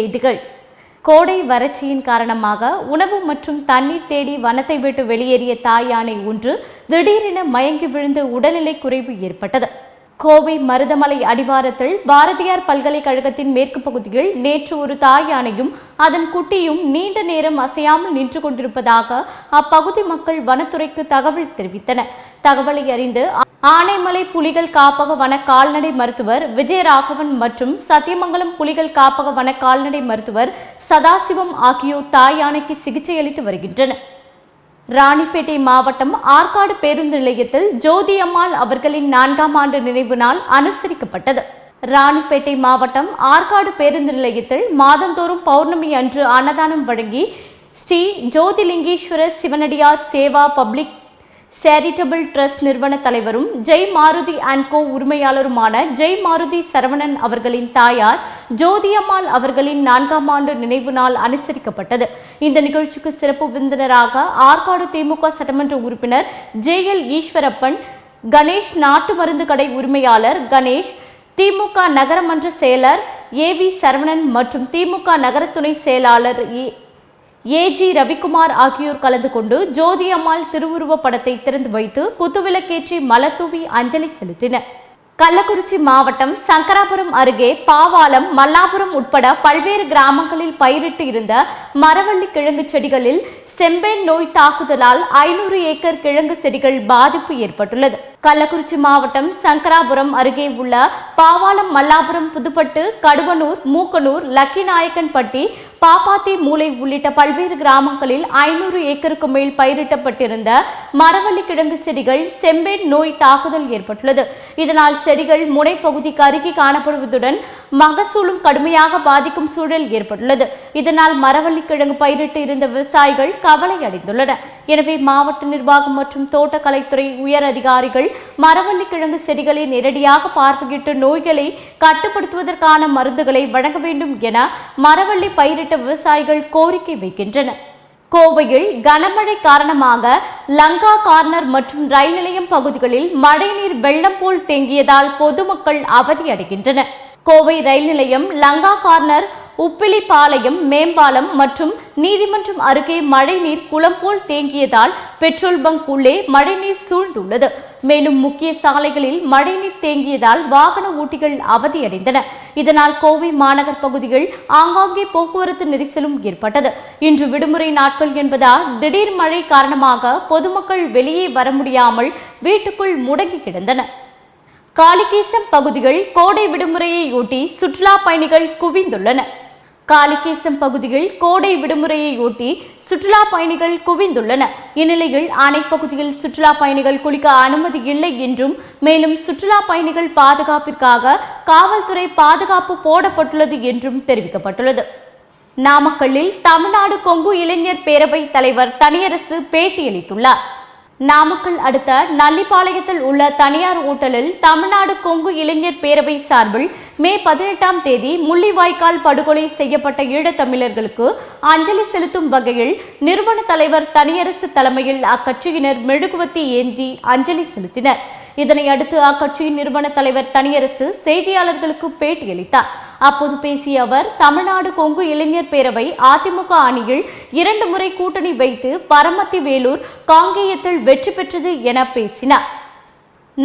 செய்திகள். கோடை வறட்சியின் காரணமாக உணவு மற்றும் தண்ணீர் தேடி வனத்தை விட்டு வெளியேறிய தாய் யானை ஒன்று திடீரென மயங்கி விழுந்து உடல்நிலை குறைவு ஏற்பட்டது. கோவை மருதமலை அடிவாரத்தில் பாரதியார் பல்கலைக்கழகத்தின் மேற்கு பகுதியில் நேற்று ஒரு தாய் யானையும் அதன் குட்டியும் நீண்ட நேரம் அசையாமல் நின்று கொண்டிருப்பதாக அப்பகுதி மக்கள் வனத்துறைக்கு தகவல் தெரிவித்தனர் தகவலை அறிந்து ஆனைமலை புலிகள் காப்பக வன கால்நடை மருத்துவர் விஜயராகவன் மற்றும் சத்தியமங்கலம் புலிகள் காப்பக வன கால்நடை மருத்துவர் சதாசிவம் ஆகியோர் தாய் யானைக்கு சிகிச்சை அளித்து வருகின்றனர். ராணிப்பேட்டை மாவட்டம் ஆற்காடு பேருந்து நிலையத்தில் ஜோதி அம்மாள் அவர்களின் நான்காம் ஆண்டு நினைவு நாள் அனுசரிக்கப்பட்டது. ராணிப்பேட்டை மாவட்டம் ஆற்காடு பேருந்து நிலையத்தில் மாதந்தோறும் பௌர்ணமி அன்று அன்னதானம் வழங்கி ஸ்ரீ ஜோதிலிங்கேஸ்வர சிவனடியார் சேவா பப்ளிக் சேரிட்டபிள் ட்ரஸ்ட் நிறுவன தலைவரும் ஜெய் மாருதி அண்ட் கோ உரிமையாளருமான ஜெய் மாருதி சரவணன் அவர்களின் தாயார் ஜோதியம்மாள் அவர்களின் நான்காம் ஆண்டு நினைவு நாள் அனுசரிக்கப்பட்டது. இந்த நிகழ்ச்சிக்கு சிறப்பு விருந்தினராக ஆற்காடு திமுக சட்டமன்ற உறுப்பினர் ஜே எல் ஈஸ்வரப்பன் கணேஷ் நாட்டு மருந்து கடை உரிமையாளர் கணேஷ் திமுக நகரமன்ற செயலர் ஏ வி சரவணன் மற்றும் திமுக நகர துணை செயலாளர் ஏ ஏஜி ரவிக்குமார் ஆகியோர் கலந்து கொண்டு ஜோதி அம்மாள் திருவுருவப் படத்தை திறந்து வைத்து குத்துவிளக்கேற்றி மலத்தூவி அஞ்சலி செலுத்தினர். கள்ளக்குறிச்சி மாவட்டம் சங்கராபுரம் அருகே பாவாலம் மல்லாபுரம் உட்பட பல்வேறு கிராமங்களில் பயிரிட்டு இருந்த மரவள்ளி கிழங்கு செடிகளில் செம்பேன் நோய் தாக்குதலால் ஐநூறு ஏக்கர் கிழங்கு செடிகள் பாதிப்பு ஏற்பட்டுள்ளது. கள்ளக்குறிச்சி மாவட்டம் சங்கராபுரம் அருகே உள்ள பாவாளம் மல்லாபுரம் புதுப்பட்டு கடுவனூர் மூக்கனூர் லக்கிநாயக்கன்பட்டி பாப்பாத்தி மூலை உள்ளிட்ட பல்வேறு கிராமங்களில் ஐநூறு ஏக்கருக்கு மேல் பயிரிட்டப்பட்டிருந்த மரவள்ளி கிழங்கு செடிகள் செம்பேன் நோய் தாக்குதல் ஏற்பட்டுள்ளது. இதனால் செடிகள் முனை பகுதிக்கு அருகே காணப்படுவதுடன் மகசூலும் கடுமையாக பாதிக்கும் சூழல் ஏற்பட்டுள்ளது. இதனால் மரவள்ளி கிழங்கு பயிரிட்டு இருந்த விவசாயிகள் கவலை அடைந்துள்ளனர் எனவே மாவட்ட நிர்வாகம் மற்றும் தோட்டக்கலைத்துறை உயர் அதிகாரிகள் மரவள்ளி கிழங்கு செடிகளை நேரடியாக பார்வையிட்டு நோய்களை கட்டுப்படுத்துவதற்கான மருந்துகளை வழங்க வேண்டும் என மரவள்ளி பயிரிட்ட விவசாயிகள் கோரிக்கை வைக்கின்றனர். கோவையில் கனமழை காரணமாக லங்கா கார்னர் மற்றும் ரயில் நிலையம் பகுதிகளில் மழைநீர் வெள்ளம் போல் தேங்கியதால் பொதுமக்கள் அவதியடைகின்றனர் கோவை ரயில் நிலையம் லங்கா கார்னர் உப்பிலிப்பாளையம் மேம்பாலம் மற்றும் நீதிமன்றம் அருகே மழைநீர் குளம் போல் தேங்கியதால் பெட்ரோல் பங்க் உள்ளே மழைநீர் சூழ்ந்துள்ளது. மேலும் முக்கிய சாலைகளில் மழைநீர் தேங்கியதால் வாகன ஓட்டிகள் அவதியடைந்தன. இதனால் கோவை மாநகர் பகுதிகள் ஆங்காங்கே போக்குவரத்து நெரிசலும் ஏற்பட்டது. இன்று விடுமுறை நாட்கள் என்பதால் திடீர் மழை காரணமாக பொதுமக்கள் வெளியே வர முடியாமல் வீட்டுக்குள் முடங்கி கிடந்தனர். காளிகேசம் பகுதிகள் கோடை விடுமுறையையொட்டி சுற்றுலா பயணிகள் குவிந்துள்ளனர். காளிகேசம் பகுதியில் கோடை விடுமுறையையொட்டி சுற்றுலா பயணிகள் குவிந்துள்ளனர். இந்நிலையில் அணை பகுதியில் சுற்றுலா பயணிகள் குளிக்க அனுமதி இல்லை என்றும் மேலும் சுற்றுலா பயணிகள் பாதுகாப்பிற்காக காவல்துறை பாதுகாப்பு போடப்பட்டுள்ளது என்றும் தெரிவிக்கப்பட்டுள்ளது. நாமக்கல்லில் தமிழ்நாடு கொங்கு இளைஞர் பேரவை தலைவர் தனியரசு பேட்டியளித்துள்ளார். நாமக்கல் அடுத்த நல்லிப்பாளையத்தில் உள்ள தனியார் ஓட்டலில் தமிழ்நாடு கொங்கு இளைஞர் பேரவை சார்பில் மே பதினெட்டாம் தேதி முள்ளிவாய்க்கால் படுகொலை செய்யப்பட்ட ஈழத்தமிழர்களுக்கு அஞ்சலி செலுத்தும் வகையில் நிறுவன தலைவர் தனியரசு தலைமையில் அக்கட்சியினர் மெழுகுவத்தி ஏந்தி அஞ்சலி செலுத்தினர். இதனையடுத்து அக்கட்சியின் நிறுவன தலைவர் தனியரசு செய்தியாளர்களுக்கு பேட்டியளித்தார். அப்போது பேசிய அவர் தமிழ்நாடு கொங்கு இளைஞர் பேரவை அதிமுக அணியில் இரண்டு முறை கூட்டணி வைத்து பரமத்தி வேலூர் காங்கேயத்தில் வெற்றி பெற்றது என பேசினார்.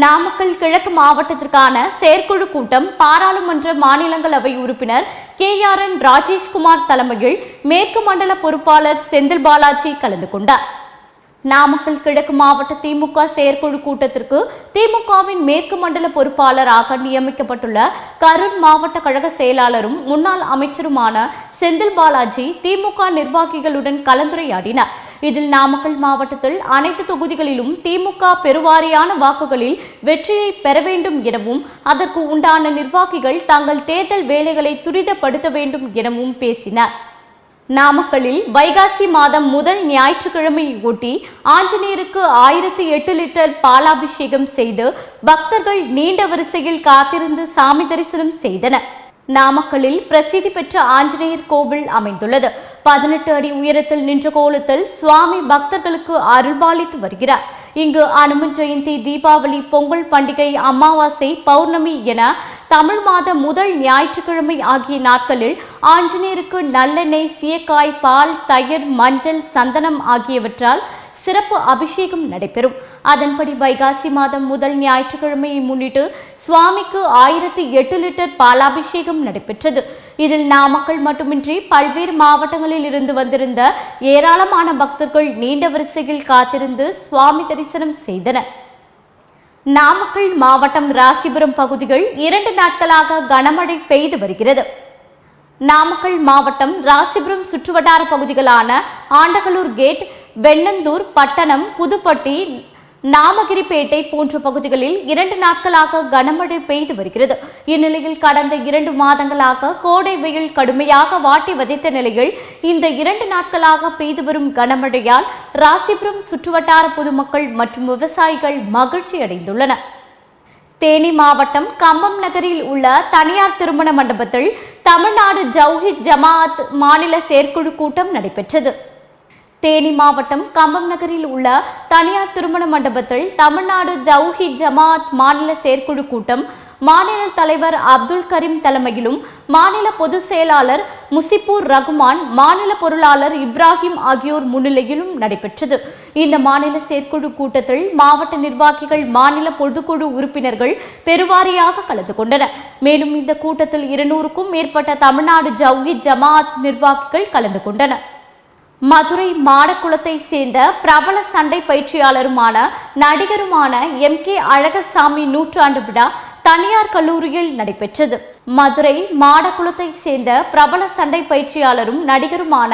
நாமக்கல் கிழக்கு மாவட்டத்திற்கான செயற்குழு கூட்டம் பாராளுமன்ற மாநிலங்களவை உறுப்பினர் கே ஆர் என் ராஜேஷ்குமார் தலைமையில் மேற்கு மண்டல பொறுப்பாளர் செந்தில் பாலாஜி கலந்து கொண்டார். நாமக்கல் கிழக்கு மாவட்ட திமுக செயற்குழு கூட்டத்திற்கு திமுகவின் மேற்கு மண்டல பொறுப்பாளராக நியமிக்கப்பட்டுள்ள கரூர் மாவட்ட கழக செயலாளரும் முன்னாள் அமைச்சருமான செந்தில் பாலாஜி திமுக நிர்வாகிகளுடன் கலந்துரையாடினார். இதில் நாமக்கல் மாவட்டத்தில் அனைத்து தொகுதிகளிலும் திமுக பெருவாரியான வாக்குகளில் வெற்றியை பெற வேண்டும் எனவும் அதற்கு உண்டான நிர்வாகிகள் தங்கள் தேர்தல் வேலைகளை துரிதப்படுத்த வேண்டும் எனவும் பேசினார். நாமக்கல்லில் வைகாசி மாதம் முதல் ஞாயிற்றுக்கிழமை ஒட்டி ஆஞ்சநேயருக்கு ஆயிரத்தி எட்டு லிட்டர் பாலாபிஷேகம் செய்து பக்தர்கள் நீண்ட வரிசையில் காத்திருந்து சாமி தரிசனம் செய்தனர். நாமக்கல்லில் பிரசித்தி பெற்ற ஆஞ்சநேயர் கோவில் அமைந்துள்ளது. பதினெட்டு அடி உயரத்தில் நின்ற கோலத்தில் சுவாமி பக்தர்களுக்கு அருள்பாலித்து வருகிறார். இங்கு அனுமன் ஜெயந்தி தீபாவளி பொங்கல் பண்டிகை அமாவாசை பௌர்ணமி என தமிழ் மாத முதல் ஞாயிற்றுக்கிழமை ஆகிய நாட்களில் ஆஞ்சநேயருக்கு நல்லெண்ணெய் சீயக்காய் பால் தயிர் மஞ்சள் சந்தனம் ஆகியவற்றால் சிறப்பு அபிஷேகம் நடைபெறும். அதன்படி வைகாசி மாதம் முதல் ஞாயிற்றுக்கிழமையை முன்னிட்டு சுவாமிக்கு ஆயிரத்தி எட்டு லிட்டர் பாலாபிஷேகம் நடைபெற்றது. இதில் நாமக்கல் மட்டுமின்றி பல்வேறு மாவட்டங்களில் இருந்து வந்திருந்த ஏராளமான பக்தர்கள் நீண்ட வரிசையில் காத்திருந்து சுவாமி தரிசனம் செய்தனர். நாமக்கல் மாவட்டம் ராசிபுரம் பகுதிகள் இரண்டு நாட்களாக கனமழை பெய்து வருகிறது. நாமக்கல் மாவட்டம் ராசிபுரம் சுற்றுவட்டார பகுதிகளான ஆண்டகலூர் கேட் வெண்ணந்தூர் பட்டணம் புதுப்பட்டி நாமகிரிப்பேட்டை போன்ற பகுதிகளில் இரண்டு நாட்களாக கனமழை பெய்து வருகிறது. இந்நிலையில் கடந்த இரண்டு மாதங்களாக கோடை வெயில் கடுமையாக வாட்டி வதைத்த நிலையில் இந்த இரண்டு நாட்களாக பெய்து வரும் கனமழையால் ராசிபுரம் சுற்றுவட்டார பொதுமக்கள் மற்றும் விவசாயிகள் மகிழ்ச்சி அடைந்துள்ளனர். தேனி மாவட்டம் கம்பம் நகரில் உள்ள தனியார் திருமண மண்டபத்தில் தமிழ்நாடு ஜவுஹித் ஜமாஅத் மாநில செயற்குழு கூட்டம் நடைபெற்றது. தேனி மாவட்டம் கம்பம் நகரில் உள்ள தனியார் திருமண மண்டபத்தில் தமிழ்நாடு ஜவுஹித் ஜமாத் மாநில செயற்குழு கூட்டம் மாநில தலைவர் அப்துல் கரீம் தலைமையிலும் மாநில பொதுச் செயலாளர் முசிப்பூர் ரகுமான் மாநில பொருளாளர் இப்ராஹிம் ஆகியோர் முன்னிலையிலும் நடைபெற்றது. இந்த மாநில செயற்குழு கூட்டத்தில் மாவட்ட நிர்வாகிகள் மாநில பொதுக்குழு உறுப்பினர்கள் பெருவாரியாக கலந்து கொண்டனர். மேலும் இந்த கூட்டத்தில் இருநூறுக்கும் மேற்பட்ட தமிழ்நாடு ஜவுஹி ஜமாத் நிர்வாகிகள் கலந்து கொண்டனர். மதுரை மாடக்குளத்தை சேர்ந்த பிரபல சண்டை பயிற்சியாளருமான நடிகருமான எம் கே அழகசாமி நூற்றாண்டு விழா தனியார் கல்லூரியில் நடைபெற்றது. மதுரை மாடக்குளத்தை சேர்ந்த பிரபல சண்டை பயிற்சியாளரும் நடிகருமான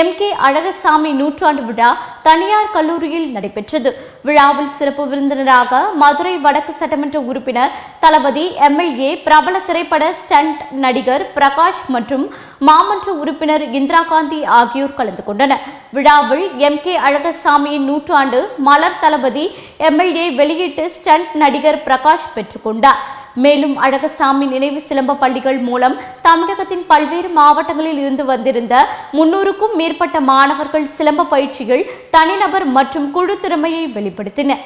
எம் கே அழகசாமி நூற்றாண்டு விழா தனியார் கல்லூரியில் நடைபெற்றது. விழாவில் சிறப்பு விருந்தினராக மதுரை வடக்கு சட்டமன்ற உறுப்பினர் தளபதி எம்எல்ஏ பிரபல திரைப்பட ஸ்டண்ட் நடிகர் பிரகாஷ் மற்றும் மாமன்ற உறுப்பினர் இந்திரா காந்தி ஆகியோர் கலந்து கொண்டனர். விழாவில் எம் கே அழகசாமியின் நூற்றாண்டு மலர் தளபதி எம்எல்ஏ வெளியிட்டு ஸ்டண்ட் நடிகர் பிரகாஷ் பெற்றுக்கொண்டார். மேலும் அழகசாமி நினைவு சிலம்ப பள்ளிகள் மூலம் தமிழகத்தின் பல்வேறு மாவட்டங்களில் இருந்து வந்திருந்த முன்னூறுக்கும் மேற்பட்ட மாணவர்கள் சிலம்ப பயிற்சிகள் தனிநபர் மற்றும் குழு திறமையை வெளிப்படுத்தினர்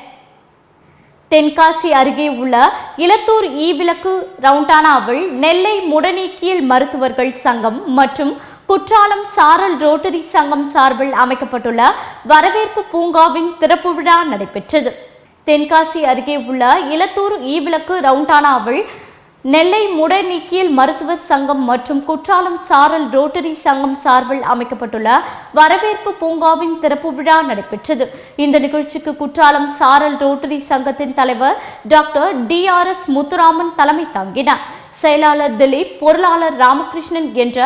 தென்காசி அருகே உள்ள இலத்தூர் ஈவிளக்கு ரவுண்டானாவில் நெல்லை முடநீக்கியல் மருத்துவர்கள் சங்கம் மற்றும் குற்றாலம் சாரல் ரோட்டரி சங்கம் சார்பில் அமைக்கப்பட்டுள்ள வரவேற்பு பூங்காவின் திறப்பு விழா நடைபெற்றது. தென்காசி அருகே உள்ள இலத்தூர் ஈவிளக்கு ரவுண்டானாவில் நெல்லை முடநீக்கியல் மருத்துவ சங்கம் மற்றும் குற்றாலம் சாரல் ரோட்டரி சங்கம் சார்பில் அமைக்கப்பட்டுள்ள வரவேற்பு பூங்காவின் திறப்பு விழா நடைபெற்றது. இந்த நிகழ்ச்சிக்கு குற்றாலம் சாரல் ரோட்டரி சங்கத்தின் தலைவர் doctor D R S Muthuraman தலைமை தாங்கினார். செயலாளர் திலீப் பொருளாளர் ராமகிருஷ்ணன் என்ற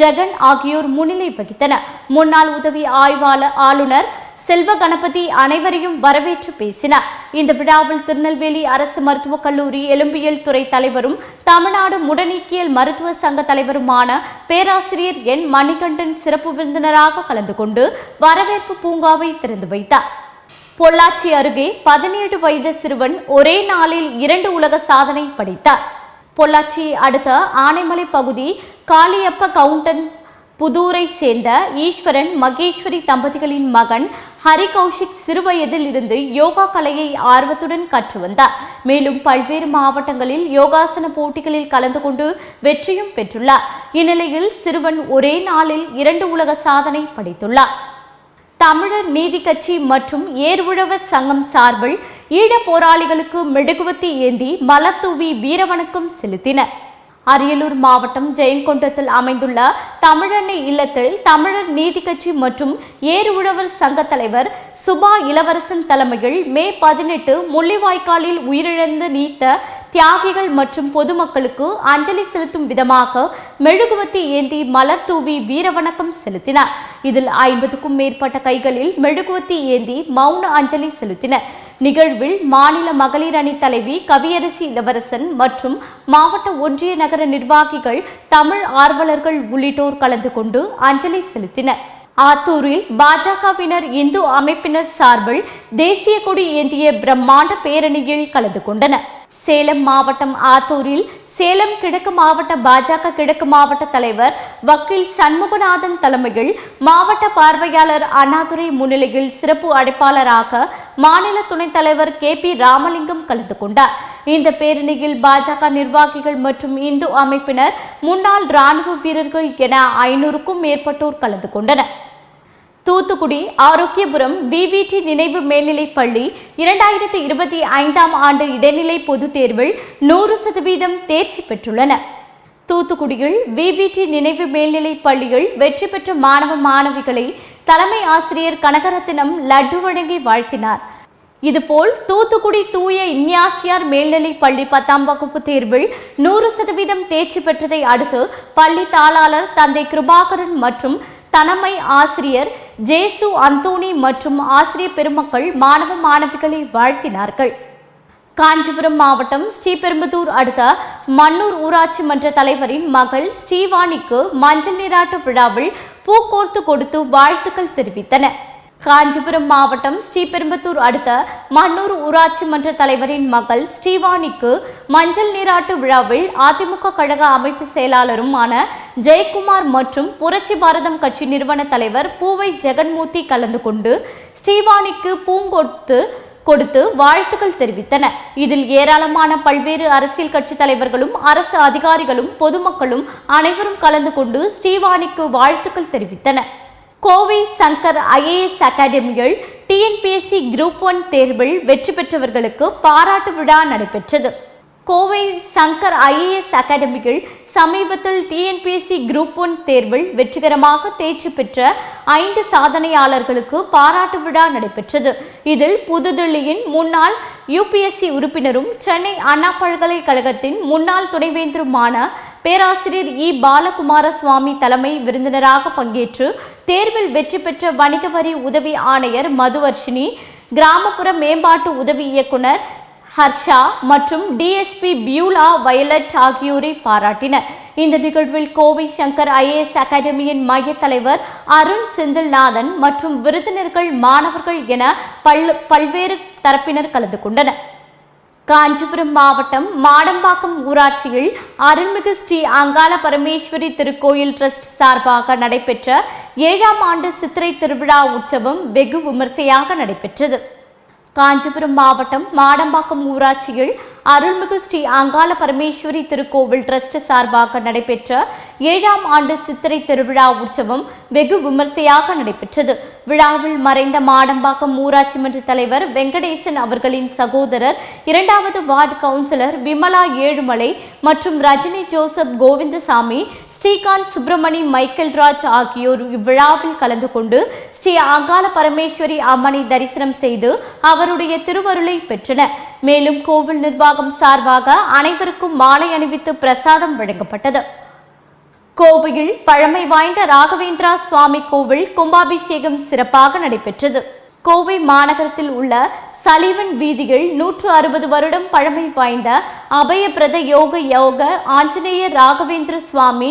ஜெகன் ஆகியோர் முன்னிலை வகித்தனர். முன்னாள் உதவி ஆய்வாளர் ஆளுநர் செல்வ கணபதி அனைவரையும் வரவேற்று பேசினார். இந்த விழாவில் திருநெல்வேலி அரசு மருத்துவக் கல்லூரி எலும்பியல் துறை தலைவரும் தமிழ்நாடு முடநீக்கியல் மருத்துவ சங்க தலைவருமான பேராசிரியர் என் மணிகண்டன் சிறப்பு விருந்தினராக கலந்து கொண்டு வரவேற்பு பூங்காவை திறந்து வைத்தார். பொள்ளாச்சி அருகே பதினேழு வயது சிறுவன் ஒரே நாளில் இரண்டு உலக சாதனை படைத்தார். பொள்ளாச்சி அடுத்த ஆனைமலை பகுதி காளியப்ப கவுண்டன் புதூரை சேர்ந்த ஈஸ்வரன் மகேஸ்வரி தம்பதிகளின் மகன் ஹரி கௌஷிக் சிறுவயதில் இருந்து யோகா கலையை ஆர்வத்துடன் கற்று வந்தார். மேலும் பல்வேறு மாவட்டங்களில் யோகாசன போட்டிகளில் கலந்து கொண்டு வெற்றியும் பெற்றுள்ளார். இந்நிலையில் சிறுவன் ஒரே நாளில் இரண்டு உலக சாதனை படைத்துள்ளார். தமிழர் நீதி கட்சி மற்றும் ஏர்உழவர் சங்கம் சார்பில் ஈழ போராளிகளுக்கு மெழுகுவத்தி ஏந்தி மலர் தூவி வீரவணக்கம் செலுத்தினர். அரியலூர் மாவட்டம் ஜெயங்கொண்டத்தில் அமைந்துள்ள தமிழன்னை இல்லத்தில் தமிழர் நீதி கட்சி மற்றும் ஏர் உழவர் சங்க தலைவர் சுபா இளவரசன் தலைமையில் மே பதினெட்டு முள்ளிவாய்க்காலில் உயிரிழந்து நீத்த தியாகிகள் மற்றும் பொதுமக்களுக்கு அஞ்சலி செலுத்தும் விதமாக மெழுகுவத்தி ஏந்தி மலர் தூவி வீரவணக்கம் செலுத்தினார். இதில் ஐம்பதுக்கும் மேற்பட்ட கைகளில் மெழுகுவத்தி ஏந்தி மௌன அஞ்சலி செலுத்தினர். நிகழ்வில் மாநில மகளிர் அணி தலைவி கவியரசி இளவரசன் மற்றும் மாவட்ட ஒன்றிய நகர நிர்வாகிகள் தமிழ் ஆர்வலர்கள் உள்ளிட்டோர் கலந்து கொண்டு அஞ்சலி செலுத்தினர். ஆத்தூரில் பாஜகவினர் இந்து அமைப்பினர் சார்பில் தேசிய கொடி ஏந்திய பிரம்மாண்ட பேரணியில் கலந்து கொண்டனர். சேலம் மாவட்டம் ஆத்தூரில் சேலம் கிழக்கு மாவட்ட பாஜக கிழக்கு மாவட்ட தலைவர் வக்கீல் சண்முகநாதன் தலைமையில் மாவட்ட பார்வையாளர் அண்ணாதுரை முன்னிலையில் சிறப்பு அழைப்பாளராக மாநில துணைத் தலைவர் கே பி ராமலிங்கம் கலந்து கொண்டார். இந்த பேரணியில் பாஜக நிர்வாகிகள் மற்றும் இந்து அமைப்பினர் முன்னாள் ராணுவ வீரர்கள் என ஐநூறுக்கும் மேற்பட்டோர் கலந்து கொண்டனர். தூத்துக்குடி ஆரோக்கியபுரம் விவிடி நினைவு மேல்நிலைப் பள்ளி இரண்டாயிரத்தி இருபத்தி ஐந்தாம் ஆண்டு இடைநிலை பொதுத் தேர்வில் நூறு சதவீதம் தேர்ச்சி பெற்றுள்ளன. தூத்துக்குடியில் விவிடி நினைவு மேல்நிலைப் பள்ளியில் வெற்றி பெற்ற மாணவ மாணவிகளை தலைமை ஆசிரியர் கனகரத்தினம் லட்டு வழங்கி வாழ்த்தினார். இதுபோல் தூத்துக்குடி தூய இன்யாசியார் மேல்நிலைப் பள்ளி பத்தாம் வகுப்பு தேர்வில் நூறு சதவீதம் தேர்ச்சி பெற்றதை அடுத்து பள்ளி தாளாளர் தந்தை கிருபாகரன் மற்றும் தலைமை ஆசிரியர் ஜேசு அந்தோணி மற்றும் ஆசிரியர் பெருமக்கள் மாணவ மாணவிகளை வாழ்த்தினார்கள். காஞ்சிபுரம் மாவட்டம் ஸ்ரீபெரும்புதூர் அடுத்த மன்னூர் ஊராட்சி மன்ற தலைவரின் மகள் ஸ்ரீவாணிக்கு மஞ்சள் நீராட்டு விழாவில் பூக்கோர்த்து கொடுத்து வாழ்த்துக்கள் தெரிவித்தனர் காஞ்சிபுரம் மாவட்டம் ஸ்ரீபெரும்புத்தூர் அடுத்த மன்னூர் ஊராட்சி மன்ற தலைவரின் மகள் ஸ்ரீவாணிக்கு மஞ்சள் நீராட்டு விழாவில் அதிமுக கழக அமைப்பு செயலாளருமான ஜெயக்குமார் மற்றும் புரட்சி பாரதம் கட்சி நிறுவன தலைவர் பூவை ஜெகன்மூர்த்தி கலந்து கொண்டு ஸ்ரீவாணிக்கு பூங்கொடுத்து கொடுத்து வாழ்த்துக்கள் தெரிவித்தனர் இதில் ஏராளமான பல்வேறு அரசியல் கட்சி தலைவர்களும் அரசு அதிகாரிகளும் பொதுமக்களும் அனைவரும் கலந்து கொண்டு ஸ்ரீவாணிக்கு வாழ்த்துக்கள் தெரிவித்தனர். கோவை சங்கர் ஐஏஎஸ் அகாடமியில் டிஎன்பிஎஸ்சி குரூப் ஒன் தேர்வில் வெற்றி பெற்றவர்களுக்கு பாராட்டு விழா நடைபெற்றது. கோவை சங்கர் ஐஏஎஸ் அகாடமியில் சமீபத்தில் டிஎன்பிஎஸ்சி குரூப் ஒன் தேர்வில் வெற்றிகரமாக தேர்ச்சி பெற்ற ஐந்து சாதனையாளர்களுக்கு பாராட்டு விழா நடைபெற்றது. இதில் புதுதில்லியின் முன்னாள் யூபிஎஸ்சி உறுப்பினரும் சென்னை அண்ணா பல்கலைக்கழகத்தின் முன்னாள் துணைவேந்தருமான பேராசிரியர் இ. பாலகுமாரசுவாமி தலைமை விருந்தினராக பங்கேற்று தேர்வில் வெற்றி பெற்ற வணிக வரி உதவி ஆணையர் மதுவர்ஷினி கிராமப்புற மேம்பாட்டு உதவி இயக்குனர் ஹர்ஷா மற்றும் டிஎஸ்பி பியூலா வயலட் ஆகியோரை பாராட்டினர். இந்த நிகழ்வில் கோவை சங்கர் ஐஏஎஸ் அகாடமியின் மைய தலைவர் அருண் செந்தில்நாதன் மற்றும் விருந்தினர்கள் மாணவர்கள் என பல் பல்வேறு தரப்பினர் கலந்து கொண்டனர். காஞ்சிபுரம் மாவட்டம் மாடம்பாக்கம் ஊராட்சியில் அருள்மிகு ஸ்ரீ அங்காள பரமேஸ்வரி திருக்கோயில் டிரஸ்ட் சார்பாக நடைபெற்ற ஏழாம் ஆண்டு சித்திரை திருவிழா உற்சவம் வெகு விமர்சையாக நடைபெற்றது. காஞ்சிபுரம் மாவட்டம் மாடம்பாக்கம் ஊராட்சியில் அருள்மிகு ஸ்ரீ அங்காள பரமேஸ்வரி திருக்கோவில் டிரஸ்ட் சார்பாக நடைபெற்ற ஏழாம் ஆண்டு சித்திரை திருவிழா உற்சவம் வெகு விமர்சையாக நடைபெற்றது. விழாவில் மறைந்த மாடம்பாக்கம் ஊராட்சி மன்ற தலைவர் வெங்கடேசன் அவர்களின் சகோதரர் இரண்டாவது வார்டு கவுன்சிலர் விமலா ஏழுமலை மற்றும் ரஜினி ஜோசப் கோவிந்தசாமி ஸ்ரீகாந்த் சுப்பிரமணி மைக்கேல் ராஜ் ஆகியோர் இவ்விழாவில் கலந்து கொண்டு ஸ்ரீ அங்காள பரமேஸ்வரி அம்மனை தரிசனம் செய்து அவருடைய திருவருளை பெற்றனர். மேலும் கோவில் நிர்வாகம் சார்பாக அனைவருக்கும் மாலை அணிவித்து பிரசாதம் வழங்கப்பட்டது. கோவையில் பழமை வாய்ந்த ராகவேந்திரா சுவாமி கோவில் கும்பாபிஷேகம் சிறப்பாக நடைபெற்றது. கோவை மாநகரத்தில் உள்ள சலிவன் வீதியில் நூற்று அறுபது வருடம் பழமை வாய்ந்த அபயபிரத யோக யோக ஆஞ்சநேய ராகவேந்திர சுவாமி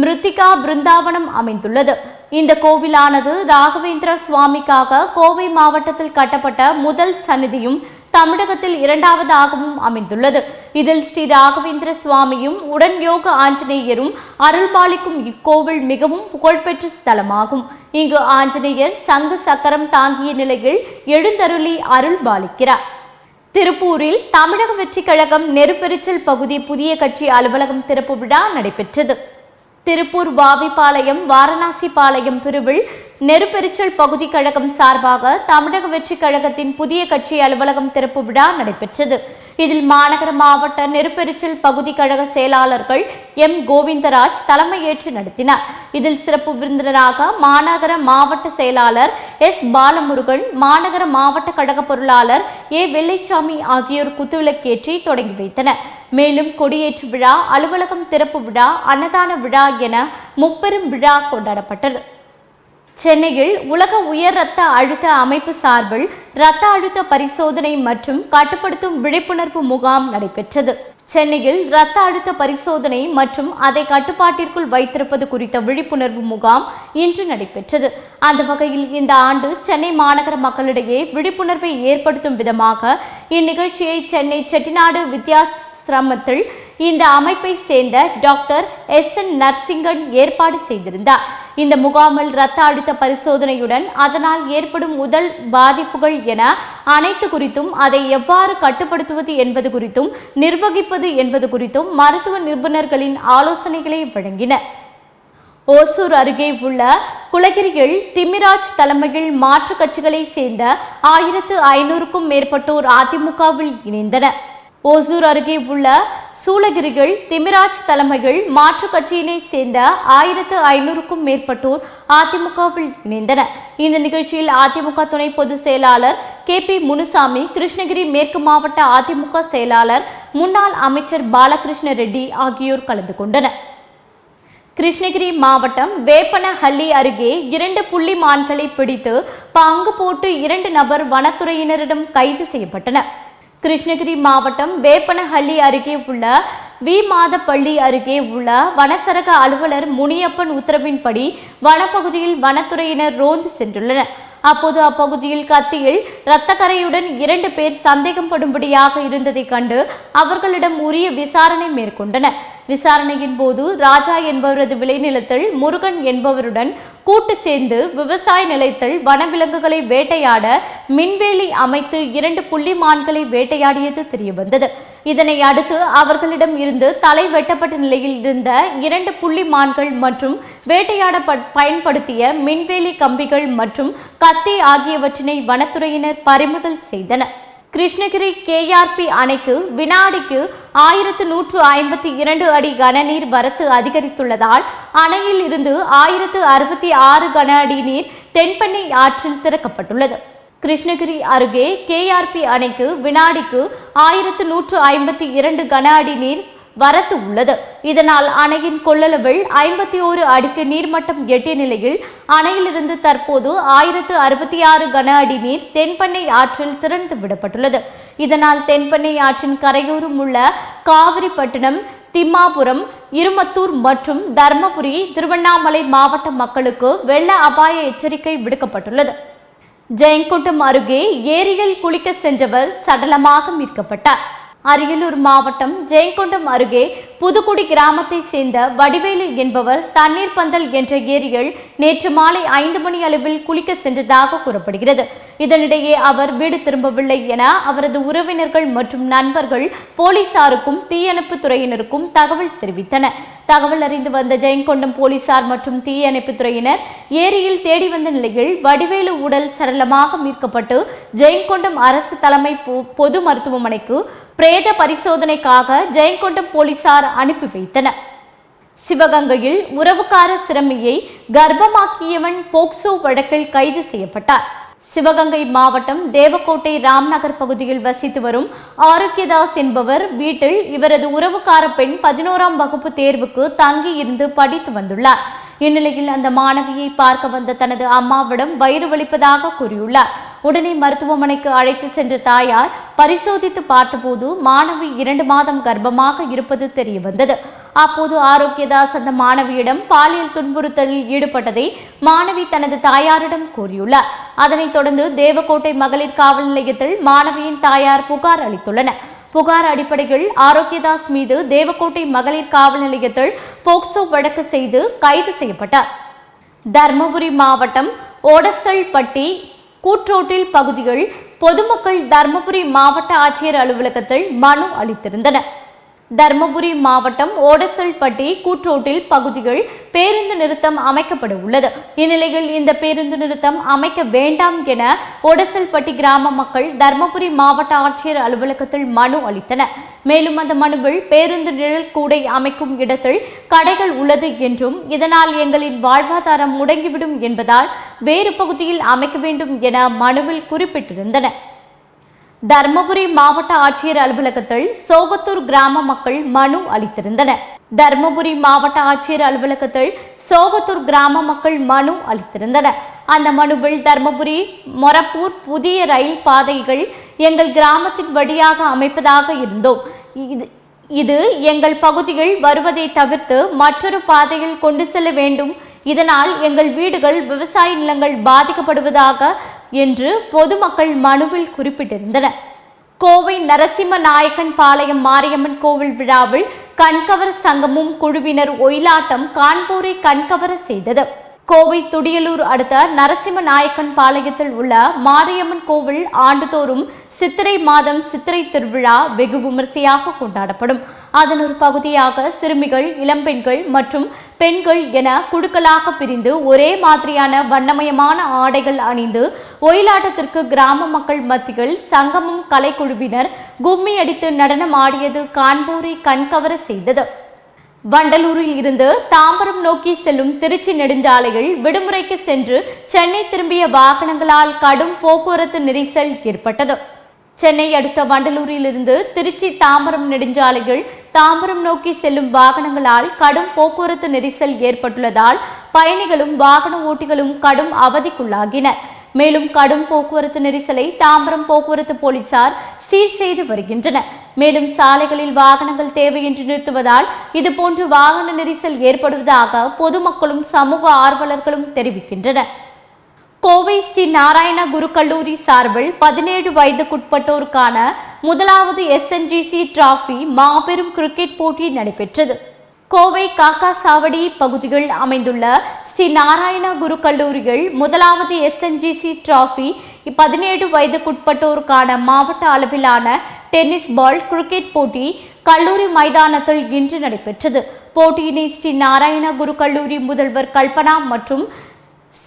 மிருத்திகா பிருந்தாவனம் அமைந்துள்ளது. இந்த கோவிலானது ராகவேந்திர சுவாமிக்காக கோவை மாவட்டத்தில் கட்டப்பட்ட முதல் சந்நிதியும் தமிழகத்தில் இரண்டாவதாகவும் அமைந்துள்ளது. இதில் ஸ்ரீ ராகவேந்திர சுவாமியும் உடன் யோக ஆஞ்சநேயரும் அருள்பாலிக்கும் இக்கோவில் மிகவும் புகழ்பெற்ற ஸ்தலமாகும். இங்கு ஆஞ்சநேயர் சங்கு சக்கரம் தாங்கிய நிலையில் எழுந்தருளி அருள்பாலிக்கிறார். திருப்பூரில் தமிழக வெற்றி கழகம் நெருப்பெரிச்சல் பகுதி புதிய கட்சி அலுவலகம் திறப்பு விழா நடைபெற்றது. திருப்பூர் வாவிப்பாளையம் வாரணாசி பாளையம் பிரிவில் நெருப்பெரிச்சல் பகுதி கழகம் சார்பாக தமிழக வெற்றி கழகத்தின் புதிய கட்சி அலுவலகம் திறப்பு விழா நடைபெற்றது. இதில் மாநகர மாவட்ட நெருப்பெரிச்சல் பகுதி கழக செயலாளர்கள் எம் கோவிந்தராஜ் தலைமையேற்று நடத்தினார். இதில் சிறப்பு விருந்தினராக மாநகர மாவட்ட செயலாளர் எஸ் பாலமுருகன் மாநகர மாவட்ட கழக பொருளாளர் ஏ வெள்ளைச்சாமி ஆகியோர் குத்துவிளக்கேற்றி தொடங்கி வைத்தனர். மேலும் கொடியேற்று விழா அலுவலகம் திறப்பு விழா அன்னதான விழா என முப்பெரும் விழா கொண்டாடப்பட்டது. சென்னையில் உலக உயர் இரத்த அழுத்த அமைப்பு சார்பில் இரத்த அழுத்த பரிசோதனை மற்றும் கட்டுப்படுத்தும் விழிப்புணர்வு முகாம் நடைபெற்றது. சென்னையில் இரத்த அழுத்த பரிசோதனை மற்றும் அதை கட்டுப்பாட்டிற்குள் வைத்திருப்பது குறித்த விழிப்புணர்வு முகாம் இன்று நடைபெற்றது. அந்த வகையில் இந்த ஆண்டு சென்னை மாநகர மக்களிடையே விழிப்புணர்வை ஏற்படுத்தும் விதமாக இந்நிகழ்ச்சியை சென்னை செட்டிநாடு வித்யாஸ் கிராமத்தில் இந்த அமைப்பை சேர்ந்த டாக்டர் எஸ் என் நர்சிங்கன் ஏற்பாடு செய்திருந்தார். இந்த முகாமில் இரத்த அழுத்த பரிசோதனையுடன் அதனால் ஏற்படும் உடல் பாதிப்புகள் என அனைத்து குறித்தும் அதை எவ்வாறு கட்டுப்படுத்துவது என்பது குறித்தும் நிர்வகிப்பது என்பது குறித்தும் மருத்துவ நிபுணர்களின் ஆலோசனைகளை வழங்கினர் ஓசூர் அருகே உள்ள குலகிரியில் திமிராஜ் தலைமையில் மாற்றுக் கட்சிகளை சேர்ந்த ஆயிரத்து ஐநூறுக்கும் மேற்பட்டோர் அதிமுகவில் இணைந்தனர். ஓசூர் அருகே உள்ள சூளகிரிகள் திமிராஜ் தலைமையில் மாற்றுக் கட்சியினை சேர்ந்த ஆயிரத்து ஐநூறுக்கும் மேற்பட்டோர் அதிமுகவில் இணைந்தனர். இந்த நிகழ்ச்சியில் அதிமுக துணை பொதுச் செயலாளர் கே பி முனுசாமி கிருஷ்ணகிரி மேற்கு மாவட்ட அதிமுக செயலாளர் முன்னாள் அமைச்சர் பாலகிருஷ்ண ரெட்டி ஆகியோர் கலந்து கொண்டனர். கிருஷ்ணகிரி மாவட்டம் வேப்பனஹள்ளி அருகே இரண்டு புள்ளி மான்களை பிடித்து பங்கு போட்டு இரண்டு நபர் வனத்துறையினரிடம் கைது செய்யப்பட்டனர். கிருஷ்ணகிரி மாவட்டம் வேப்பனஹள்ளி அருகே உள்ள வி. மாதப்பள்ளி அருகே உள்ள வனசரக அலுவலர் முனியப்பன் உத்தரவின்படி வனப்பகுதியில் வனத்துறையினர் ரோந்து சென்றுள்ளனர். அப்போது அப்பகுதியில் கத்தியில் இரத்தக்கரையுடன் இரண்டு பேர் சந்தேகப்படும்படியாக இருந்ததைக் கண்டு அவர்களிடம் உரிய விசாரணை மேற்கொண்டனர். விசாரணையின் போது ராஜா என்பவரது விளைநிலத்தில் முருகன் என்பவருடன் கூட்டு சேர்ந்து விவசாய நிலத்தில் வனவிலங்குகளை வேட்டையாட மின்வேலி அமைத்து இரண்டு புள்ளி மான்களை வேட்டையாடியது தெரியவந்தது. இதனை அடுத்து அவர்களிடம் இருந்து தலை வெட்டப்பட்ட நிலையில் இருந்த இரண்டு புள்ளி மான்கள் மற்றும் வேட்டையாட ப- பயன்படுத்திய மின்வேலி கம்பிகள் மற்றும் கத்தி ஆகியவற்றினை வனத்துறையினர் பறிமுதல் செய்தனர். கிருஷ்ணகிரி கேஆர்பி அணைக்கு வினாடிக்கு ஆயிரத்து நூற்று ஐம்பத்தி இரண்டு அடி கனநீர் வரத்து அதிகரித்துள்ளதால் அணையில் இருந்து ஆயிரத்து அறுபத்தி ஆறு கன அடி நீர் தென்பண்ணை ஆற்றில் திறக்கப்பட்டுள்ளது. கிருஷ்ணகிரி அருகே கேஆர்பி அணைக்கு வினாடிக்கு ஆயிரத்து நூற்று ஐம்பத்தி இரண்டு கன அடி நீர் வரத்து உள்ளது. இதனால் அணையின் கொள்ளளவில் ஐம்பத்தி ஓரு அடிக்கு நீர்மட்டம் எட்டிய நிலையில் அணையிலிருந்து தற்போது ஆயிரத்து அறுபத்தி ஆறு கன அடி நீர் தென்பெண்ணை ஆற்றில் திறந்து விடப்பட்டுள்ளது. இதனால் தென்பெண்ணை ஆற்றின் கரையோரம் உள்ள காவிரிப்பட்டினம் திம்மாபுரம் இருமத்தூர் மற்றும் தர்மபுரி திருவண்ணாமலை மாவட்ட மக்களுக்கு வெள்ள அபாய எச்சரிக்கை விடுக்கப்பட்டுள்ளது. ஜெயங்கொண்டம் அருகே ஏரியில் குளிக்க சென்றவர் சடலமாக மீட்கப்பட்டார். அரியலூர் மாவட்டம் ஜெயங்கொண்டம் அருகே புதுக்குடி கிராமத்தை சேர்ந்த வடிவேலு என்பவர் தண்ணீர் பந்தல் என்ற ஏரியில் நேற்று மாலை ஐந்து மணி அளவில் குளிக்க சென்றதாக கூறப்படுகிறது. இதனிடையே அவர் வீடு திரும்பவில்லை என அவரது உறவினர்கள் மற்றும் நண்பர்கள் போலீசாருக்கும் தீயணைப்பு துறையினருக்கும் தகவல் தெரிவித்தனர். தகவல் அறிந்து வந்த ஜெயங்கொண்டம் போலீசார் மற்றும் தீயணைப்பு துறையினர் ஏரியில் தேடி வந்த நிலையில் வடிவேலு உடல் சடலமாக மீட்கப்பட்டு ஜெயங்கொண்டம் அரசு தலைமை பொ- பொது மருத்துவமனைக்கு பிரேத பரிசோதனைக்காக ஜெயங்கொண்டம் போலீசார் அனுப்பி வைத்தனர். சிவகங்கையில் உறவுக்கார சிறுமியை கர்ப்பமாக்கியவன் போக்சோ வழக்கில் கைது செய்யப்பட்டார். சிவகங்கை மாவட்டம் தேவக்கோட்டை ராம்நகர் பகுதியில் வசித்து வரும் ஆரோக்கியதாஸ் என்பவர் வீட்டில் இவரது உறவுக்கார பெண் பதினோராம் வகுப்பு தேர்வுக்கு தங்கி இருந்து படித்து வந்துள்ளார். இந்நிலையில் அந்த மாணவியை பார்க்க வந்த தனது அம்மாவிடம் வயிறு வலிப்பதாக கூறியுள்ளார். உடனே மருத்துவமனைக்கு அழைத்து சென்ற தாயார் பரிசோதித்து பார்த்தபோது மாணவி இரண்டு மாதம் கர்ப்பமாக இருப்பது தெரிய வந்தது அப்போது ஆரோக்கியதாஸ் அந்த மாணவியிடம் பாலியல் துன்புறுத்தலில் ஈடுபட்டதை மாணவி தனது தாயாரிடம் கூறியுள்ளார். அதனைத் தொடர்ந்து தேவக்கோட்டை மகளிர் காவல் நிலையத்தில் மாணவியின் தாயார் புகார் அளித்துள்ளனர் புகார் அடிப்படையில் ஆரோக்கியதாஸ் மீது தேவக்கோட்டை மகளிர் காவல் நிலையத்தில் போக்சோ வழக்கு செய்து கைது செய்யப்பட்டார். தர்மபுரி மாவட்டம் ஓடசல்பட்டி கூற்றோட்டில் பகுதியில் பொதுமக்கள் தர்மபுரி மாவட்ட ஆட்சியர் அலுவலகத்தில் மனு அளித்திருந்தனர். தர்மபுரி மாவட்டம் ஓடசல்பட்டி கூற்றோட்டில் பகுதிகள் பேருந்து நிறுத்தம் அமைக்கப்பட உள்ளது. இந்நிலையில் இந்த பேருந்து நிறுத்தம் அமைக்க வேண்டாம் என ஓடசல்பட்டி கிராம மக்கள் தர்மபுரி மாவட்ட ஆட்சியர் அலுவலகத்தில் மனு அளித்தனர். மேலும் அந்த மனுவில் பேருந்து நிழல் கூடை அமைக்கும் இடத்தில் கடைகள் உள்ளது என்றும் இதனால் எங்களின் வாழ்வாதாரம் முடங்கிவிடும் என்பதால் வேறு பகுதியில் அமைக்க வேண்டும் என மனுவில் குறிப்பிட்டிருந்தனர். தர்மபுரி மாவட்ட ஆட்சியர் அலுவலகத்தில் சோகத்தூர் கிராம மக்கள் மனு அளித்திருந்தனர். தர்மபுரி மாவட்ட ஆட்சியர் அலுவலகத்தில் சோகத்தூர் கிராம மக்கள் மனு அளித்திருந்தனர். அந்த மனுவில் தர்மபுரி மொரப்பூர் புதிய ரயில் பாதைகள் எங்கள் கிராமத்தின் வழியாக அமைப்பதாக இருந்தோம். இது இது எங்கள் பகுதியில் வருவதை தவிர்த்து மற்றொரு பாதையில் கொண்டு செல்ல வேண்டும் இதனால் எங்கள் வீடுகள் விவசாய நிலங்கள் பாதிக்கப்படுவதாக என்று பொதுமக்கள் மனுவில் குறிப்பிட்டிருந்தனர் கோவை நரசிம்ம நாயக்கன் பாளையம் மாரியம்மன் கோவில் விழாவில் கண்கவர் சங்கமும் குழுவினர் ஒயிலாட்டம் கான்பூரை கண்கவர செய்தது. கோவை துடியலூர் அடுத்த நரசிம்ம நாயக்கன் பாளையத்தில் உள்ள மாரியம்மன் கோவில் ஆண்டுதோறும் சித்திரை மாதம் சித்திரை திருவிழா வெகு விமரிசையாக கொண்டாடப்படும். அதன் ஒரு பகுதியாக சிறுமிகள் இளம்பெண்கள் மற்றும் பெண்கள் என குழுக்களாக பிரிந்து ஒரே மாதிரியான வண்ணமயமான ஆடைகள் அணிந்து ஒயிலாட்டத்திற்கு கிராம மக்கள் மத்தியில் சங்கமும் கலைக்குழுவினர் கும்மி அடித்து நடனம் ஆடியது காண்போரை கண்கவர செய்தது. வண்டலூரில் இருந்து தாம்பரம் நோக்கி செல்லும் திருச்சி நெடுஞ்சாலையில் விடுமுறைக்கு சென்று சென்னை திரும்பிய வாகனங்களால் கடும் போக்குவரத்து நெரிசல் ஏற்பட்டது. சென்னை அடுத்த வண்டலூரில் இருந்து திருச்சி தாம்பரம் நெடுஞ்சாலையில் தாம்பரம் நோக்கி செல்லும் வாகனங்களால் கடும் போக்குவரத்து நெரிசல் ஏற்பட்டுள்ளதால் பயணிகளும் வாகன ஓட்டிகளும் கடும் அவதிக்குள்ளாகினர் மேலும் கடும் போக்குவரத்து நெரிசலை தாம்பரம் போக்குவரத்து போலீசார் சீர் செய்து வருகின்றனர். மேலும் சாலைகளில் வாகனங்கள் தேவையின்றி நிறுத்துவதால் இதுபோன்று வாகன நெரிசல் ஏற்படுவதாக பொதுமக்களும் சமூக ஆர்வலர்களும் தெரிவிக்கின்றனர். கோவை ஸ்ரீ நாராயண குரு கல்லூரி சார்பில் பதினேழு வயதுக்குட்பட்டோருக்கான முதலாவது எஸ்என்ஜிசி டிராஃபி மாபெரும் கிரிக்கெட் போட்டி நடைபெற்றது. கோவை காக்கா சாவடி பகுதியில் அமைந்துள்ள ஸ்ரீ நாராயண குரு கல்லூரியில் முதலாவது எஸ்என்ஜிசி டிராஃபி பதினேழு வயதுக்குட்பட்டோருக்கான மாவட்ட அளவிலான டென்னிஸ் பால் கிரிக்கெட் போட்டி கல்லூரி மைதானத்தில் இன்று நடைபெற்றது. போட்டியினை ஸ்ரீ நாராயண குரு கல்லூரி முதல்வர் கல்பனா மற்றும்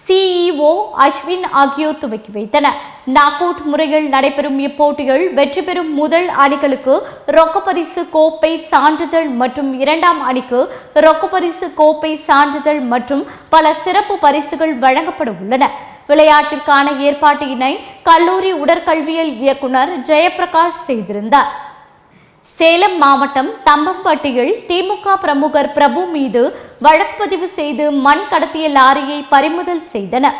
சிஇஓ அஸ்வின் ஆகியோர் துவக்கி வைத்தனர். நாக் அவுட் முறையில் நடைபெறும் இப்போட்டிகள் வெற்றி பெறும் முதல் அணிகளுக்கு ரொக்கப்பரிசு கோப்பை சான்றிதழ் மற்றும் இரண்டாம் அணிக்கு ரொக்கப்பரிசு கோப்பை சான்றிதழ் மற்றும் பல சிறப்பு பரிசுகள் வழங்கப்பட உள்ளன. விளையாட்டிற்கான ஏற்பாட்டினை கல்லூரி உடற்கல்வியல் இயக்குனர் ஜெயபிரகாஷ் செய்திருந்தார். சேலம் மாவட்டம் தம்பம்பட்டியில் திமுக பிரமுகர் பிரபு மீது வழக்குப்பதிவு செய்து மண் கடத்திய லாரியை பறிமுதல் செய்தனர்.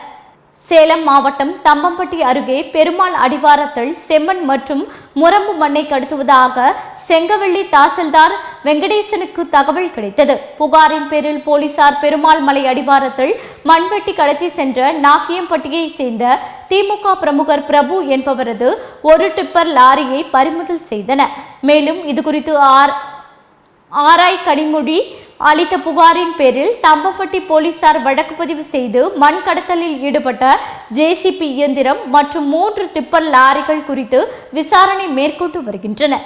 சேலம் மாவட்டம் தம்பம்பட்டி அருகே பெருமாள் அடிவாரத்தில் செம்மண் மற்றும் முரம்பு மண்ணை கடத்துவதாக செங்கவள்ளி தாசில்தார் வெங்கடேசனுக்கு தகவல் கிடைத்தது. புகாரின் பேரில் போலீசார் பெருமாள் மலை அடிவாரத்தில் மண்வெட்டி கடத்தி சென்ற நாக்கியம்பட்டியை சேர்ந்த திமுக பிரமுகர் பிரபு என்பவரது ஒரு டிப்பர் லாரியை பறிமுதல் செய்தனர் மேலும் இதுகுறித்து ஆர் ஆராய் கனிமொழி அளித்த புகாரின் பேரில் தம்பப்பட்டி போலீசார் வழக்கு பதிவு செய்து மண் கடத்தலில் ஈடுபட்ட ஜேசிபி இயந்திரம் மற்றும் மூன்று டிப்பர் லாரிகள் குறித்து விசாரணை மேற்கொண்டு வருகின்றன.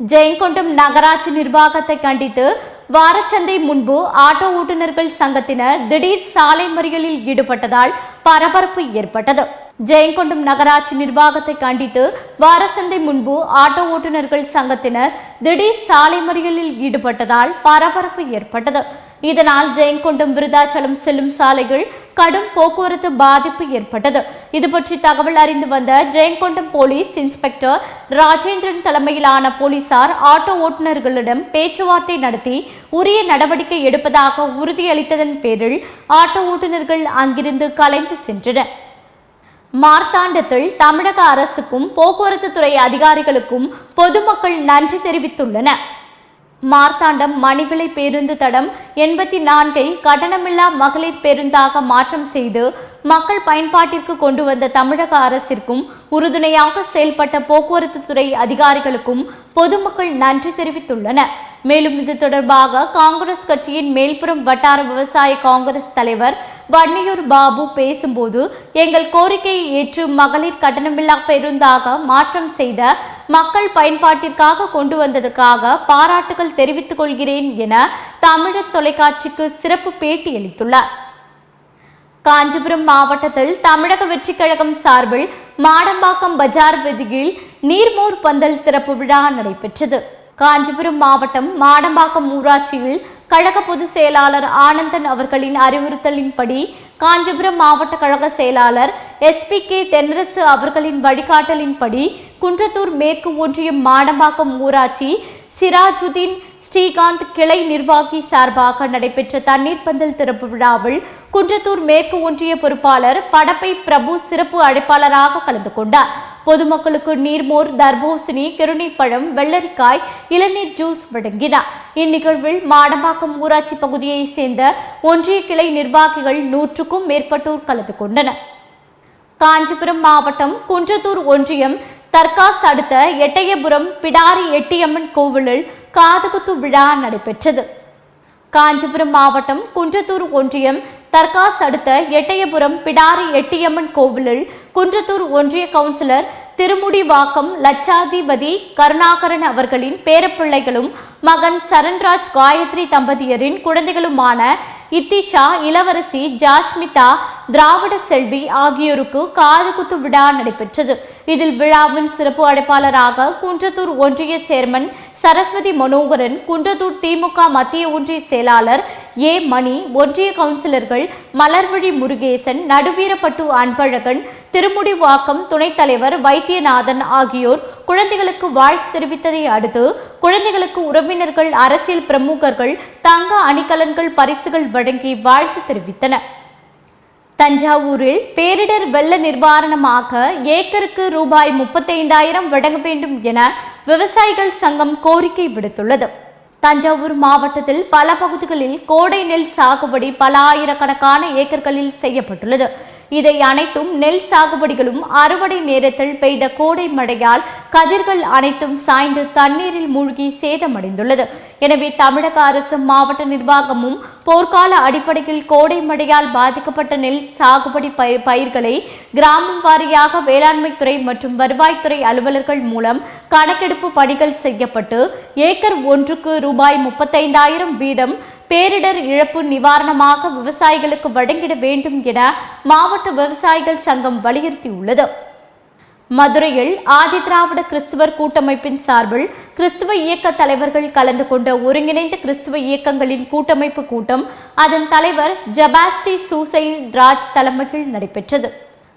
ஜெயங்கொண்டம் நகராட்சி நிர்வாகத்தை கண்டித்து வாரச்சந்தை முன்பு ஆட்டோ ஓட்டுநர்கள் சங்கத்தினர் திடீர் சாலை மறியலில் ஈடுபட்டதால் பரபரப்பு ஏற்பட்டது. ஜெயங்கொண்டம் நகராட்சி நிர்வாகத்தை கண்டித்து வாரசந்தை முன்பு ஆட்டோ ஓட்டுநர்கள் சங்கத்தினர் திடீர் சாலை மறியலில் ஈடுபட்டதால் பரபரப்பு ஏற்பட்டது. இதனால் ஜெயங்கொண்டம் விருதாச்சலம் செல்லும் சாலைகள் கடும் போக்குவரத்து பாதிப்பு ஏற்பட்டது. இது பற்றி தகவல் அறிந்து வந்த ஜெயங்கொண்டம் போலீஸ் இன்ஸ்பெக்டர் ராஜேந்திரன் தலைமையிலான போலீசார் ஆட்டோ ஓட்டுநர்களிடம் பேச்சுவார்த்தை நடத்தி உரிய நடவடிக்கை எடுப்பதாக உறுதியளித்ததன் பேரில் ஆட்டோ ஓட்டுநர்கள் அங்கிருந்து கலைந்து சென்றனர். மார்த்தாண்டத்தில் தமிழக அரசுக்கும் போக்குவரத்து துறை அதிகாரிகளுக்கும் பொதுமக்கள் நன்றி தெரிவித்துள்ளனர். மார்த்தாண்டம் மணிவிலை பேருந்து தடம் எண்பத்தி நான்கை கட்டணமில்லா மகளிர் பேருந்தாக மாற்றம் செய்து மக்கள் பயன்பாட்டிற்கு கொண்டு வந்த தமிழக அரசிற்கும் உறுதுணையாக செயல்பட்ட போக்குவரத்து துறை அதிகாரிகளுக்கும் பொதுமக்கள் நன்றி தெரிவித்துள்ளனர். மேலும் இது தொடர்பாக காங்கிரஸ் கட்சியின் மேல்புறம் வட்டார விவசாய காங்கிரஸ் தலைவர் வன்னியூர் பாபு பேசும்போது எங்கள் கோரிக்கையை ஏற்று மகளிர் கட்டணமில்லா பேருந்தாக மாற்றம் செய்த மக்கள் பயன்பாட்டிற்காக கொண்டு வந்ததுக்காக பாராட்டுகள் தெரிவித்துக் கொள்கிறேன் என தமிழர் தொலைக்காட்சிக்கு சிறப்பு பேட்டி அளித்துள்ளார். காஞ்சிபுரம் மாவட்டத்தில் தமிழக வெற்றிக் கழகம் சார்பில் மாடம்பாக்கம் பஜார் வீதியில் நீர்மோர் பந்தல் திறப்பு விழா நடைபெற்றது. காஞ்சிபுரம் மாவட்டம் மாடம்பாக்கம் ஊராட்சியில் கழக பொதுச் செயலாளர் ஆனந்தன் அவர்களின் அறிவுறுத்தலின்படி காஞ்சிபுரம் மாவட்ட கழக செயலாளர் எஸ்பி கே தென்னரசு அவர்களின் வழிகாட்டலின்படி குன்றத்தூர் மேற்கு ஒன்றியம் மாடம்பாக்கம் ஊராட்சி சிராஜுதீன் ஸ்ரீகாந்த் கிளை நிர்வாகி சார்பாக நடைபெற்ற தண்ணீர் பந்தல் திறப்பு விழாவில் குன்றத்தூர் மேற்கு ஒன்றிய பொறுப்பாளர் படப்பை பிரபு சிறப்பு அழைப்பாளராக கலந்து கொண்டார். பொதுமக்களுக்கு நீர்மோர் தர்பூசணி கிருணிப்பழம் வெள்ளரிக்காய் இளநீர் ஜூஸ் வழங்கினார். இந்நிகழ்வில் மாடம்பாக்கம் ஊராட்சி பகுதியைச் சேர்ந்த ஒன்றிய கிளை நிர்வாகிகள் நூற்றுக்கும் மேற்பட்டோர் கலந்து கொண்டனர். காஞ்சிபுரம் மாவட்டம் குன்றத்தூர் ஒன்றியம் தர்காஸ் அடுத்த எட்டயபுரம் பிடாரி எட்டியம்மன் கோவிலில் காதுகுத்து விழா நடைபெற்றது. காஞ்சிபுரம் மாவட்டம் குன்றத்தூர் ஒன்றியம் தர்காஸ் அடுத்த எட்டயபுரம் பிடாரி எட்டியம்மன் கோவிலில் குன்றத்தூர் ஒன்றிய கவுன்சிலர் திருமுடிவாக்கம் லட்சாதிபதி கருணாகரன் அவர்களின் பேரப்பிள்ளைகளும் மகன் சரண்ராஜ் காயத்ரி தம்பதியரின் குழந்தைகளுமான இத்திஷா இளவரசி ஜாஸ்மிதா திராவிட செல்வி ஆகியோருக்கு காதுகுத்து விழா நடைபெற்றது. இதில் விழாவின் சிறப்பு அழைப்பாளராக குன்றத்தூர் ஒன்றிய சேர்மன் சரஸ்வதி மனோகரன் குன்றத்தூர் திமுக மத்திய ஒன்றிய செயலாளர் ஏ. மணி ஒன்றிய கவுன்சிலர்கள் மலர்விழி முருகேசன் நடுவீரப்பட்டு அன்பழகன் திருமுடிவாக்கம் துணைத் தலைவர் வைத்தியநாதன் ஆகியோர் குழந்தைகளுக்கு வாழ்த்து தெரிவித்ததை அடுத்து குழந்தைகளுக்கு உறவினர்கள் அரசியல் பிரமுகர்கள் தங்க அணிகலன்கள் பரிசுகள் வழங்கி வாழ்த்து தெரிவித்தனர் தஞ்சாவூரில் பேரிடர் வெள்ள நிர்வாரணமாக ஏக்கருக்கு ரூபாய் முப்பத்தைந்தாயிரம் வழங்க வேண்டும் என விவசாயிகள் சங்கம் கோரிக்கை விடுத்துள்ளது. தஞ்சாவூர் மாவட்டத்தில் பல பகுதிகளில் கோடை நெல் சாகுபடி பல ஆயிரக்கணக்கான ஏக்கர்களில் செய்யப்பட்டுள்ளது. இதை அனைத்தும் நெல் சாகுபடிகளும் அறுவடை நேரத்தில் பெய்த கோடை மழையால் கதிர்கள் அனைத்தும் சாய்ந்து தண்ணீரில் மூழ்கி சேதமடைந்துள்ளது. எனவே தமிழக அரசு மாவட்ட நிர்வாகமும் போர்க்கால அடிப்படையில் கோடை மழையால் பாதிக்கப்பட்ட நெல் சாகுபடி பயிர் பயிர்களை கிராமம் வாரியாக வேளாண்மைத்துறை மற்றும் வருவாய்த்துறை அலுவலர்கள் மூலம் கணக்கெடுப்பு பணிகள் செய்யப்பட்டு ஏக்கர் ஒன்றுக்கு ரூபாய் முப்பத்தைந்தாயிரம் வீதம் பேரிடர் இழப்பு நிவாரணமாக விவசாயிகளுக்கு வழங்கிட வேண்டும் என மாவட்ட விவசாயிகள் சங்கம் வலியுறுத்தியுள்ளது. மதுரையில் ஆதிதிராவிட கிறிஸ்துவர் கூட்டமைப்பின் சார்பில் கிறிஸ்துவ இயக்க தலைவர்கள் கலந்து கொண்ட ஒருங்கிணைந்த கிறிஸ்துவ இயக்கங்களின் கூட்டமைப்பு கூட்டம் அதன் தலைவர் ஜபாஸ்டி சூசை ராஜ் தலைமையில் நடைபெற்றது.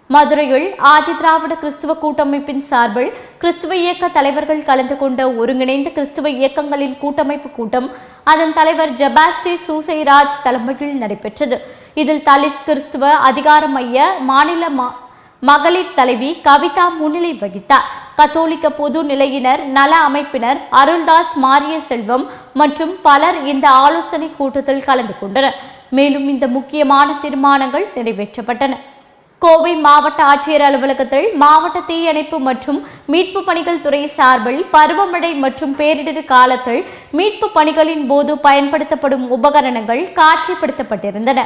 மதுரையில் ஆதிதிராவிட கிறிஸ்துவ கூட்டமைப்பின் சார்பில் கிறிஸ்துவ இயக்க தலைவர்கள் கலந்து கொண்ட ஒருங்கிணைந்த கிறிஸ்துவ இயக்கங்களின் கூட்டமைப்பு கூட்டம் அதன் தலைவர் ஜபாஸ்டி சூசைராஜ் தலைமையில் நடைபெற்றது. இதில் தலித் கிறிஸ்துவ அதிகார மைய மாநில மா- மகளிர் தலைவி கவிதா முன்னிலை வகித்தார். கத்தோலிக்க பொது நிலையினர் நல அமைப்பினர் அருள்தாஸ் மாரிய செல்வம் மற்றும் பலர் இந்த ஆலோசனை கூட்டத்தில் கலந்து கொண்டனர். மேலும் இந்த முக்கியமான தீர்மானங்கள் நிறைவேற்றப்பட்டன. கோவை மாவட்ட ஆட்சியர் அலுவலகத்தில் மாவட்ட தீயணைப்பு மற்றும் மீட்பு பணிகள் துறை சார்பில் பருவமழை மற்றும் பேரிடர் காலத்தில் மீட்பு பணிகளின் போது பயன்படுத்தப்படும் உபகரணங்கள் காட்சிப்படுத்தப்பட்டிருந்தன.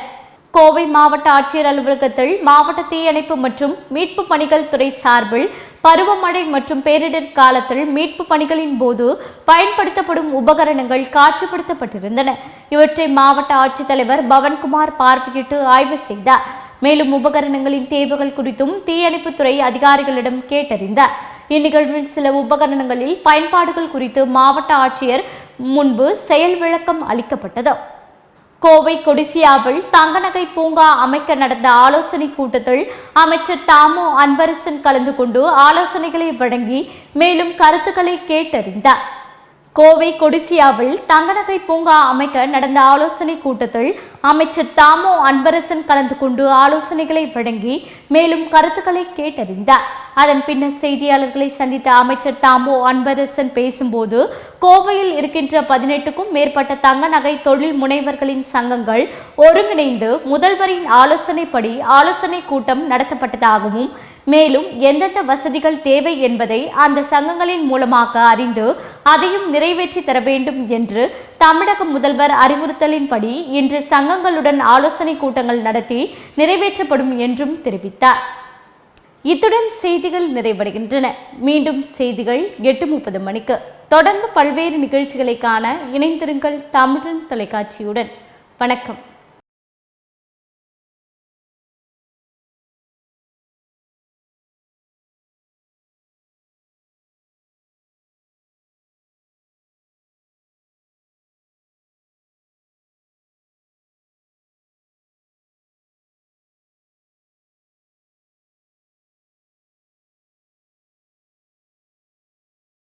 கோவை மாவட்ட ஆட்சியர் அலுவலகத்தில் மாவட்ட தீயணைப்பு மற்றும் மீட்பு பணிகள் துறை சார்பில் பருவமழை மற்றும் பேரிடர் காலத்தில் மீட்பு பணிகளின் போது பயன்படுத்தப்படும் உபகரணங்கள் காட்சிப்படுத்தப்பட்டிருந்தன. இவற்றை மாவட்ட ஆட்சித்தலைவர் பவன்குமார் பார்வையிட்டு ஆய்வு செய்தார். மேலும் உபகரணங்களின் தேவைகள் குறித்தும் தீயணைப்புத்துறை அதிகாரிகளிடம் கேட்டறிந்தார். இந்நிகழ்வில் சில உபகரணங்களில் பயன்பாடுகள் குறித்து மாவட்ட ஆட்சியர் முன்பு செயல் விளக்கம் அளிக்கப்பட்டது. கோவை கொடிசியாவில் தங்கநகை பூங்கா அமைக்க நடந்த ஆலோசனை கூட்டத்தில் அமைச்சர் தாமோ அன்பரசன் கலந்து கொண்டு ஆலோசனைகளை வழங்கி மேலும் கருத்துக்களை கேட்டறிந்தார். கோவை கொடிசியாவில் தங்கநகை பூங்கா அமைக்க நடந்த ஆலோசனை கூட்டத்தில் அமைச்சர் தாமோ அன்பரசன் கலந்து கொண்டு ஆலோசனைகளை வழங்கி மேலும் கருத்துக்களை கேட்டறிந்தார். அதன் பின்னர் செய்தியாளர்களை சந்தித்த அமைச்சர் தாமோ அன்பரசன் பேசும்போது கோவையில் இருக்கின்ற பதினெட்டுக்கும் மேற்பட்ட தங்க நகை தொழில் முனைவர்களின் சங்கங்கள் ஒருங்கிணைந்து முதல்வரின் ஆலோசனைப்படி ஆலோசனை கூட்டம் நடத்தப்பட்டதாகவும் மேலும் எந்தெந்த வசதிகள் தேவை என்பதை அந்த சங்கங்களின் மூலமாக அறிந்து அதையும் நிறைவேற்றி தர வேண்டும் என்று தமிழக முதல்வர் அறிவுறுத்தலின்படி இன்று சங்கங்களுடன் ஆலோசனை கூட்டங்கள் நடத்தி நிறைவேற்றப்படும் என்றும் தெரிவித்தார். இத்துடன் செய்திகள் நிறைவடைகின்றன. மீண்டும் செய்திகள் எட்டு முப்பது மணிக்கு. தொடர்ந்து பல்வேறு நிகழ்ச்சிகளை காண இணைந்திருங்கள் தமிழன் தொலைக்காட்சியுடன். வணக்கம்.